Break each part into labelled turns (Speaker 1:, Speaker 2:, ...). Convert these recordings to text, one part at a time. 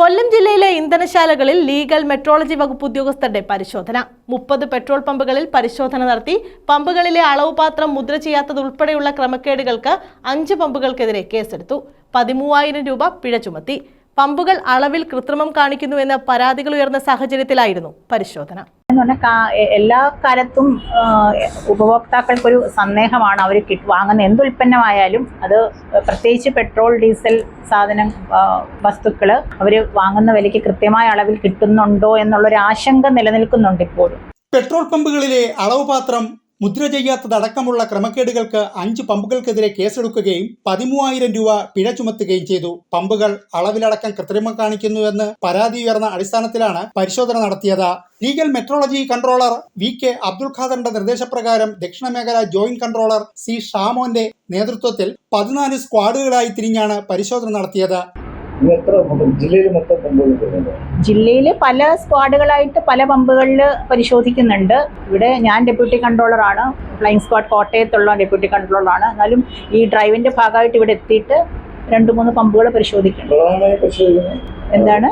Speaker 1: കൊല്ലം ജില്ലയിലെ ഇന്ധനശാലകളിൽ legal metrology വകുപ്പ് ഉദ്യോഗസ്ഥരുടെ പരിശോധന. മുപ്പത് പെട്രോൾ പമ്പുകളിൽ പരിശോധന നടത്തി. പമ്പുകളിലെ അളവ് പാത്രം മുദ്ര ചെയ്യാത്തതുൾപ്പെടെയുള്ള ക്രമക്കേടുകൾക്ക് അഞ്ച് പമ്പുകൾക്കെതിരെ കേസെടുത്തു. പതിമൂവായിരം രൂപ പിഴ ചുമത്തി. പമ്പുകൾ അളവിൽ കൃത്രിമം കാണിക്കുന്നുവെന്ന പരാതികൾ ഉയർന്ന സാഹചര്യത്തിലായിരുന്നു പരിശോധന.
Speaker 2: എന്ന് പറഞ്ഞാൽ എല്ലാ കാലത്തും ഉപഭോക്താക്കൾക്കൊരു സന്ദേഹമാണ് അവർ കിട്ട് വാങ്ങുന്ന എന്ത് ഉൽപ്പന്നമായാലും അത് പ്രത്യേകിച്ച് പെട്രോൾ ഡീസൽ സാധനം വസ്തുക്കൾ അവർ വാങ്ങുന്ന വിലയ്ക്ക് കൃത്യമായ അളവിൽ കിട്ടുന്നുണ്ടോ എന്നുള്ളൊരു ആശങ്ക നിലനിൽക്കുന്നുണ്ട് ഇപ്പോഴും.
Speaker 3: പെട്രോൾ പമ്പുകളിലെ അളവ് പാത്രം മുദ്ര ചെയ്യാത്തതടക്കമുള്ള ക്രമക്കേടുകൾക്ക് അഞ്ച് പമ്പുകൾക്കെതിരെ കേസെടുക്കുകയും പതിമൂവായിരം രൂപ പിഴ ചുമത്തുകയും ചെയ്തു. പമ്പുകൾ അളവിലടക്കം കൃത്രിമം കാണിക്കുന്നുവെന്ന് പരാതി ഉയർന്ന അടിസ്ഥാനത്തിലാണ് പരിശോധന നടത്തിയത്. Legal metrology controller V K Abdul ഖാദറിന്റെ നിർദ്ദേശപ്രകാരം ദക്ഷിണ മേഖല ജോയിന്റ് കൺട്രോളർ സി ഷാമോന്റെ നേതൃത്വത്തിൽ പതിനാല് സ്ക്വാഡുകളായി തിരിഞ്ഞാണ് പരിശോധന നടത്തിയത്.
Speaker 4: ജില്ലയിൽ
Speaker 2: ജില്ലയിൽ പല സ്ക്വാഡുകളായിട്ട് പല പമ്പുകളിൽ പരിശോധിക്കുന്നുണ്ട്. ഇവിടെ ഞാൻ ഡെപ്യൂട്ടി കൺട്രോളറാണ്. ഫ്ലൈങ് സ്ക്വാഡ് കോട്ടയത്തുള്ള ഡെപ്യൂട്ടി കൺട്രോളറാണ്. എന്നാലും ഈ ഡ്രൈവിന്റെ ഭാഗമായിട്ട് ഇവിടെ എത്തിയിട്ട് രണ്ട് മൂന്ന് പമ്പുകൾ പരിശോധിക്കുന്നുണ്ട്. എന്താണ്?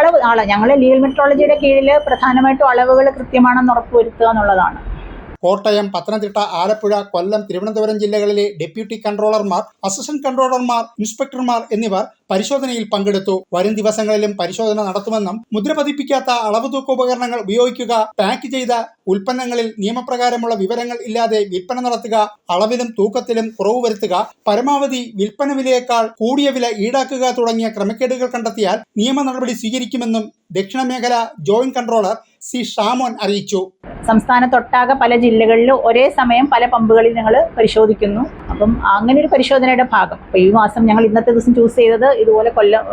Speaker 4: അളവ്
Speaker 2: ആളെ. ഞങ്ങൾ ലീഗൽ മെട്രോളജിയുടെ കീഴിൽ പ്രധാനമായിട്ടും അളവുകൾ കൃത്യമാണെന്ന് ഉറപ്പുവരുത്തുക എന്നുള്ളതാണ്.
Speaker 3: കോട്ടയം പത്തനംതിട്ട ആലപ്പുഴ കൊല്ലം തിരുവനന്തപുരം ജില്ലകളിലെ ഡെപ്യൂട്ടി കൺട്രോളർമാർ അസിസ്റ്റന്റ് കൺട്രോളർമാർ ഇൻസ്പെക്ടർമാർ എന്നിവർ പരിശോധനയിൽ പങ്കെടുത്തു. വരും ദിവസങ്ങളിലും പരിശോധന നടത്തുമെന്നും മുദ്ര പതിപ്പിക്കാത്ത അളവ് തൂക്ക ഉപകരണങ്ങൾ ഉപയോഗിക്കുക പാക്ക് ചെയ്ത ഉൽപ്പന്നങ്ങളിൽ നിയമപ്രകാരമുള്ള വിവരങ്ങൾ ഇല്ലാതെ വിൽപ്പന നടത്തുക അളവിലും തൂക്കത്തിലും കുറവ് വരുത്തുക പരമാവധി വിൽപ്പന വിലയേക്കാൾ കൂടിയ വില ഈടാക്കുക തുടങ്ങിയ ക്രമക്കേടുകൾ കണ്ടെത്തിയാൽ നിയമ നടപടി സ്വീകരിക്കുമെന്നും ദക്ഷിണ മേഖല ജോയിന്റ് കൺട്രോളർ സി ഷാമോൻ അറിയിച്ചു.
Speaker 2: സംസ്ഥാനത്തൊട്ടാകെ പല ജില്ലകളിൽ ഒരേ സമയം പല പമ്പുകളിൽ ഞങ്ങൾ പരിശോധിക്കുന്നു. അപ്പം അങ്ങനെ ഒരു പരിശോധനയുടെ ഭാഗം. അപ്പോൾ ഈ മാസം ഞങ്ങൾ ഇന്നത്തെ ദിവസം ചൂസ് ചെയ്തത് ഇതുപോലെ കൊല്ലം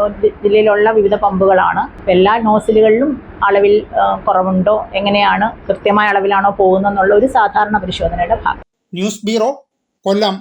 Speaker 2: ജില്ലയിലുള്ള വിവിധ പമ്പുകളാണ്. എല്ലാ നോസിലുകളിലും അളവിൽ കുറവുണ്ടോ എങ്ങനെയാണ് കൃത്യമായ അളവിലാണോ പോകുന്നതെന്നുള്ള ഒരു സാധാരണ പരിശോധനയുടെ ഭാഗം.
Speaker 3: News bureau Kollam.